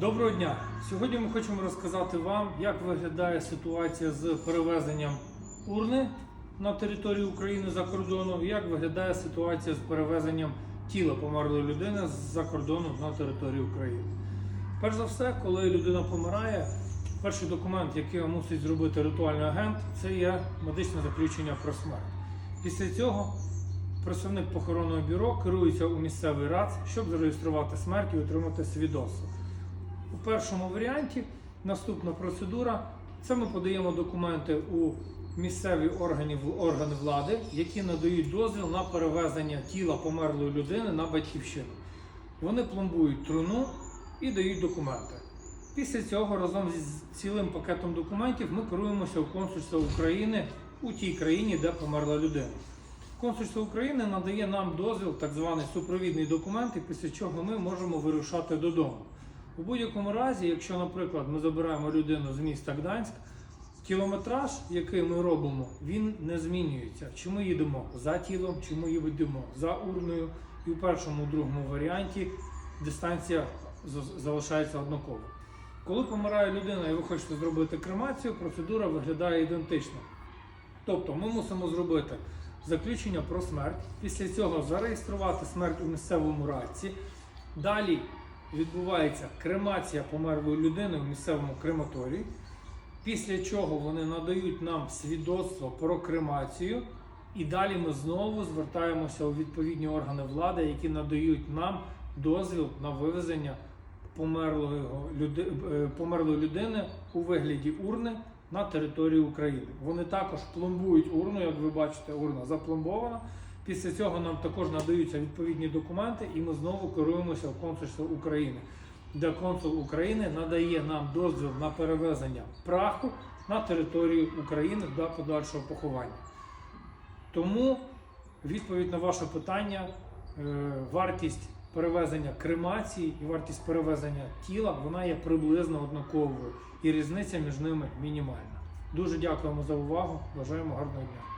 Доброго дня! Сьогодні ми хочемо розказати вам, як виглядає ситуація з перевезенням урни на територію України за кордоном, і як виглядає ситуація з перевезенням тіла померлої людини з-за кордону на територію України. Перш за все, коли людина помирає, перший документ, який мусить зробити ритуальний агент, це є медичне заключення про смерть. Після цього представник похоронного бюро керується у місцевий РАЦ, щоб зареєструвати смерть і отримати свідоцтво. У першому варіанті наступна процедура це ми подаємо документи у місцеві органи, органи влади, які надають дозвіл на перевезення тіла померлої людини на батьківщину. Вони пломбують труну і дають документи. Після цього разом з цілим пакетом документів ми керуємося у консульство України у тій країні, де померла людина. Консульство України надає нам дозвіл, так званий супровідний документ, і після чого ми можемо вирушати додому. У будь-якому разі, якщо, наприклад, ми забираємо людину з міста Гданськ, кілометраж, який ми робимо, він не змінюється. Чи ми їдемо за тілом, чи ми їдемо за урною. І в першому, і другому варіанті дистанція залишається однаково. Коли помирає людина і ви хочете зробити кремацію, процедура виглядає ідентично. Тобто ми мусимо зробити заключення про смерть, після цього зареєструвати смерть у місцевому радці. Далі відбувається кремація померлої людини в місцевому крематорії, після чого вони надають нам свідоцтво про кремацію, і далі ми знову звертаємося у відповідні органи влади, які надають нам дозвіл на вивезення померлої, е, померлої людини у вигляді урни на територію України. Вони також пломбують урну, як ви бачите, урна запломбована. Після цього нам також надаються відповідні документи, і ми знову керуємося в консульство України, де консул України надає нам дозвіл на перевезення праху на територію України для подальшого поховання. Тому відповідь на ваше питання, е, вартість перевезення кремації і вартість перевезення тіла, вона є приблизно однаковою, і різниця між ними мінімальна. Дуже дякуємо за увагу. Бажаємо гарного дня.